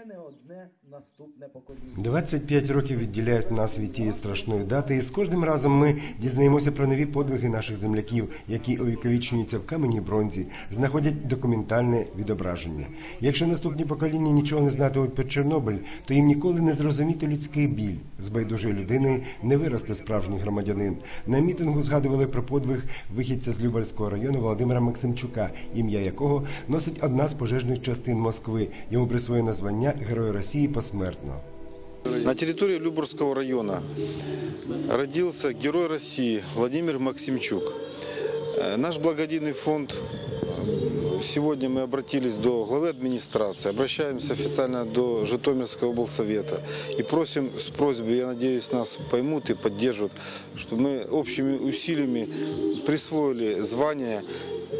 ще не одне наступне покоління. 25 років відділяють нас від тієї страшної дати, і з кожним разом ми дізнаємося про нові подвиги наших земляків, які увіковічнюються в камені бронзі, знаходять документальне відображення. Якщо наступні покоління нічого не знатимуть про Чорнобиль, то їм ніколи не зрозуміти людський біль. З байдужої людини не виросте справжній громадянин. На мітингу згадували про подвиг вихідця з Любарського району Володимира Максимчука, ім'я якого носить одна з пожежних частин Москви. Йому присвоєно звання Герой Росії посмертно. На территории Любурского района родился герой России Владимир Максимчук. Э, Наш благодійный фонд, э, сегодня мы обратились до главы администрации, обращаемся официально до Житомирского облсовета и просим с просьбой, я надеюсь, нас поймут и поддержат, чтобы мы общими усилиями присвоили звание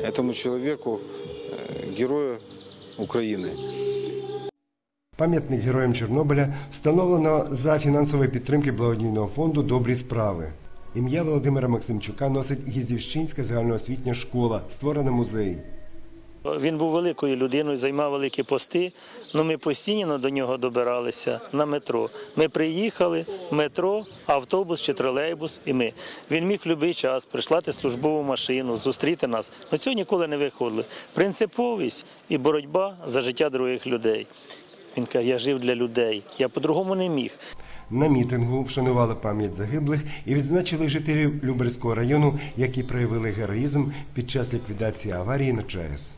этому человеку, э, героя Украины. Пам'ятник героям Чорнобиля встановлено за фінансової підтримки благодійного фонду Добрі справи. Ім'я Володимира Максимчука носить Гізівщинська загальноосвітня школа, створена музей. Він був великою людиною, займав великі пости. Ну ми постійно до нього добиралися на метро. Ми приїхали, метро, автобус чи тролейбус, і ми. Він міг в будь-який час прислати службову машину, зустріти нас. Ну цього ніколи не виходили. Принциповість і боротьба за життя других людей. Він каже, я жив для людей, я по-другому не міг. На мітингу вшанували пам'ять загиблих і відзначили жителів Люберського району, які проявили героїзм під час ліквідації аварії на ЧАЕС.